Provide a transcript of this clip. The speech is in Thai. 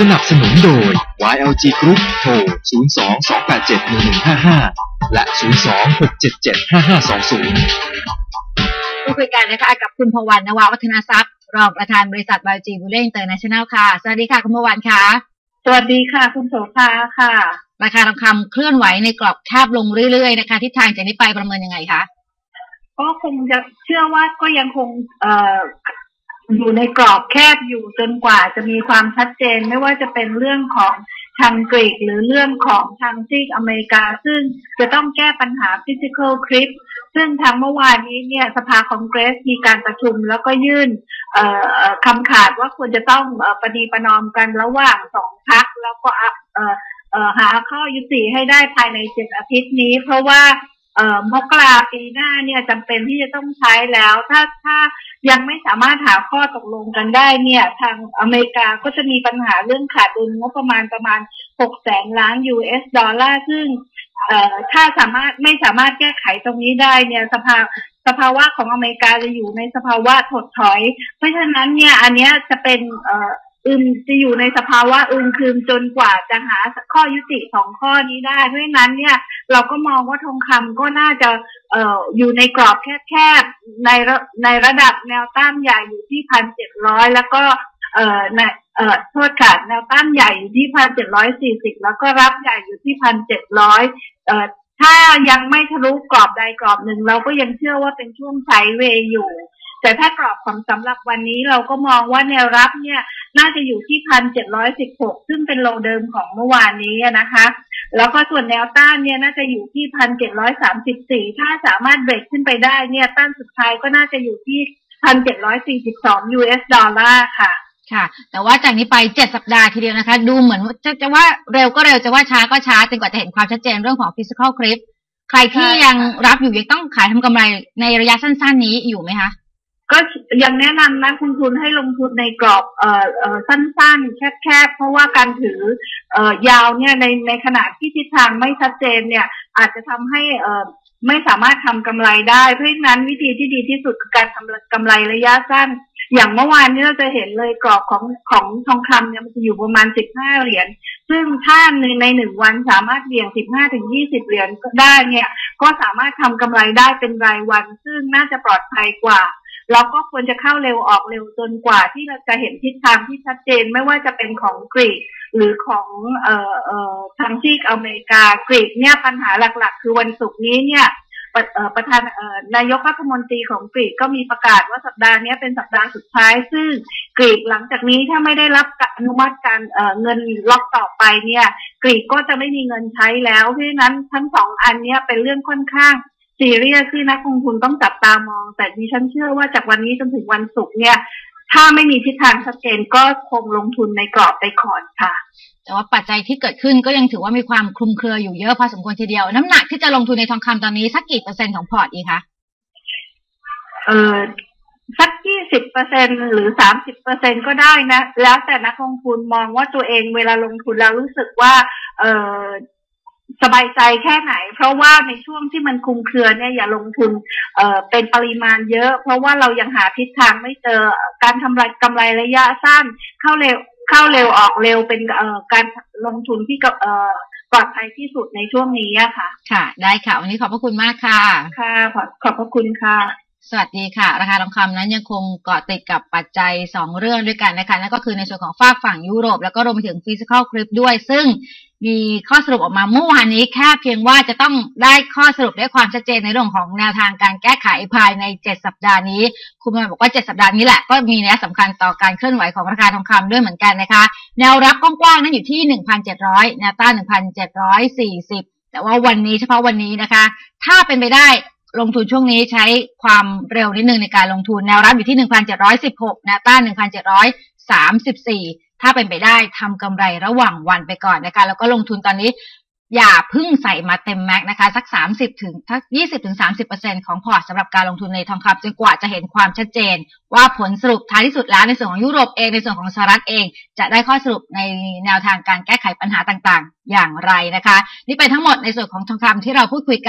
สนับสนุนโดย YLG Group โทร 02-287-1155 และ 02-677-5520พูดคุยกันนะคะกับคุณพวันนววัฒนาทรัพย์ รองประธานบริษัทบายจีบูเล่อินเตอร์เนชั่นแนลค่ะ สวัสดีค่ะ คุณพวันค่ะ สวัสดีค่ะ คุณโสภาค่ะ ราคาทองคำเคลื่อนไหวในกรอบแคบลงเรื่อยๆนะคะทิศทางจากนี้ไปประเมินยังไงคะก็คงจะเชื่อว่าก็ยังคงเอยู่ในกรอบแคบอยู่จนกว่าจะมีความชัดเจน ไม่ว่าจะเป็นเรื่องของทางกรีกหรือเรื่องของทางซีกอเมริกา ซึ่งจะต้องแก้ปัญหา physical cliff ซึ่งทางเมื่อวานนี้เนี่ยสภาคองเกรสมีการประชุมแล้วก็ยื่นคำขาดว่าควรจะต้องประนีประนอมกันระหว่างสองพักแล้วก็หาข้อยุติให้ได้ภายในเจ็ดอาทิตย์นี้ เพราะว่า มกราปีหน้าเนี่ยจำเป็นที่จะต้องใช้แล้ว ถ้าถ้ายังไม่สามารถหาข้อตกลงกันได้เนี่ย ทางอเมริกาก็จะมีปัญหาเรื่องขาดดุลงบประมาณประมาณ6แสนล้าน US ดอลลาร์ซึ่งเอ่อถ้าสามารถไม่สามารถแก้ไขตรงนี้ได้เนี่ยสภาสภาวะของอเมริกาจะอยู่ในสภาวะถดถอย เพราะฉะนั้นเนี่ยอันเนี้ยจะเป็นเอึมจะอยู่ในสภาวะอึมครึมจนกว่าจะหาข้อยุติสองข้อนี้ได้เพราะฉะนั้นเนี่ยเราก็มองว่าทองคำก็น่าจะเอ่ออยู่ในกรอบแคบๆในระในระดับแนวต้านใหญ่อยู่ที่พันเจ็ดร้อยแล้วก็เอ่อในเอ่อโทษค่ะแนวต้านใหญ่อยู่ที่พันเจ็ดร้อยสี่สิบแล้วก็รับใหญ่อยู่ที่พันเจ็ดร้อยเอ่อถ้ายังไม่ทะลุกรอบใดกรอบหนึ่งเราก็ยังเชื่อว่าเป็นช่วงไซเวย์อยู่ แต่ถ้ากรอบของสำหรับวันนี้เราก็มองว่าแนวรับเนี่ย น่าจะอยู่ที่พันเจ็ดร้อยสิบหกซึ่งเป็นโลเดิมของเมื่อวานนี้นะคะ แล้วก็ส่วนแนวต้านเนี่ยน่าจะอยู่ที่พันเจ็ดร้อยสามสิบสี่ถ้าสามารถเบรกขึ้นไปได้เนี่ยต้านสุดท้ายก็น่าจะอยู่ที่พันเจ็ดร้อยสี่สิบสอง US ดอลลาร์ค่ะค่ะ แต่ว่าจากนี้ไปเจ็ดสัปดาห์ทีเดียวนะคะ ดูเหมือนจะจะว่าเร็วก็เร็วจะว่าช้าก็ช้าจนกว่าจะเห็นความชัดเจนเรื่องของ physical cliff ใครที่ยังรับอยู่ยังต้องขายทำกำไรในระยะสั้น ๆ นี้อยู่ไหมคะ ก็ยังแนะนำนะคุณทุนให้ลงทุนในกรอบเอ่อเอ่อสั้นๆ แคบๆ เพราะว่าการถือเอ่อยาวเนี่ยในในขณะที่ทิศทางไม่ชัดเจนเนี่ยอาจจะทำให้เอ่อไม่สามารถทำกำไรได้ เพราะฉะนั้นวิธีที่ดีที่สุดคือการทำกำไรระยะสั้น อย่างเมื่อวานนี้เราจะเห็นเลยกรอบของของทองคำเนี่ยมันจะอยู่ประมาณ15เหรียญซึ่งถ้าในในหนึ่งวันสามารถเบี่ยง 15 ถึง 20 เหรียญได้เนี่ย ก็สามารถทำกำไรได้เป็นรายวัน ซึ่งน่าจะปลอดภัยกว่า เราก็ควรจะเข้าเร็วออกเร็วจนกว่าที่เราจะเห็นทิศทางที่ชัดเจนไม่ว่าจะเป็นของกรีกหรือของเอ่อเอ่อทางซีกอเมริกากรีกเนี่ยปัญหาหลักๆ คือวันศุกร์นี้เนี่ยประเอ่อประธานนายกรัฐมนตรีของกรีกก็มีประกาศว่าสัปดาห์นี้เป็นสัปดาห์สุดท้าย ซึ่งกรีกหลังจากนี้ถ้าไม่ได้รับอนุมัติการเเงินล็อกต่อไปเนี่ย กรีกก็จะไม่มีเงินใช้แล้วเพราะฉะนั้นทั้งสองอันเนี้ยเป็นเรื่องค่อนข้าง ซีเรียสที่นักลงทุนต้องจับตามอง แต่ดิฉันเชื่อว่าจากวันนี้จนถึงวันศุกร์เนี่ย ถ้าไม่มีทิศทางชัดเจนก็คงลงทุนในกรอบไปก่อนค่ะ แต่ว่าปัจจัยที่เกิดขึ้นก็ยังถือว่ามีความคลุมเครืออยู่เยอะพอสมควรทีเดียว น้ำหนักที่จะลงทุนในทองคำตอนนี้สักกี่เปอร์เซ็นต์ของพอร์ตดีคะเออสักยี่สิบเปอร์เซ็นหรือสามสิบเปอร์เซ็นก็ได้นะ แล้วแต่นักลงทุนมองว่าตัวเองเวลาลงทุนแล้วรู้สึกว่า เออ สบายใจแค่ไหน เพราะว่าในช่วงที่มันคลุมเครือเนี่ยอย่าลงทุนเอ่อเป็นปริมาณเยอะ เพราะว่าเรายังหาทิศทางไม่เจอการทำไรกำไรระยะสั้น เข้าเร็วเข้าเร็วออกเร็วเป็นเอ่อการลงทุนที่กับเอ่อปลอดภัยที่สุดในช่วงนี้อะค่ะ ค่ะ ได้ค่ะ วันนี้ขอบพระคุณมากค่ะ ค่ะ ขอบขอบพระคุณค่ะ สวัสดีค่ะ ราคาทองคำนั้นยังคงเกาะติดกับปัจจัย 2 เรื่องด้วยกันนะคะนั่นก็คือในส่วนของฝากฝั่งยุโรป แล้วก็รวมไปถึงฟิสิก a l คลิปด้วย ซึ่งมีข้อสรุปออกมาเมื่อวานนี้แค่เพียงว่าจะต้องได้ข้อสรุปได้ความชัดเจนในเรื่องของแนวทางการแก้ไขภายใน 7 สัปดาห์นี้ คุณมาบอกว่า 7 สัปดาห์นี้แหละ ก็มีนัยสำคัญต่อการเคลื่อนไหวของราคาทองคำด้วยเหมือนกันนะคะ แนวรับกว้างๆนั้นอยู่ที่ 1,700 แนวต้าน 1,740แต่ว่าวันนี้เฉพาะวันนี้นะคะ ถ้าเป็นไปได้ ลงทุนช่วงนี้ใช้ความเร็วนิดนึงในการลงทุนแนวรับอยู่ที่ 1,716แนวต้าน 1,734 ถ้าเป็นไปได้ทำกำไรระหว่างวันไปก่อนนะคะแล้วก็ลงทุนตอนนี้อย่าพึ่งใส่มาเต็มแม็กซ์นะคะ สัก 30 ถึงทัก20 ถึง 30 ของพอร์ตสำหรับการลงทุนในทองคำจนกว่าจะเห็นความชัดเจน ว่าผลสรุปท้ายที่สุดแล้วในส่วนของยุโรปเองในส่วนของสหรัฐเอง จะได้ข้อสรุปในแนวทางการแก้ไขปัญหาต่างๆ อย่างไรนะคะ นี่เป็นทั้งหมดในส่วนของทองคำที่เราพูดคุยกัน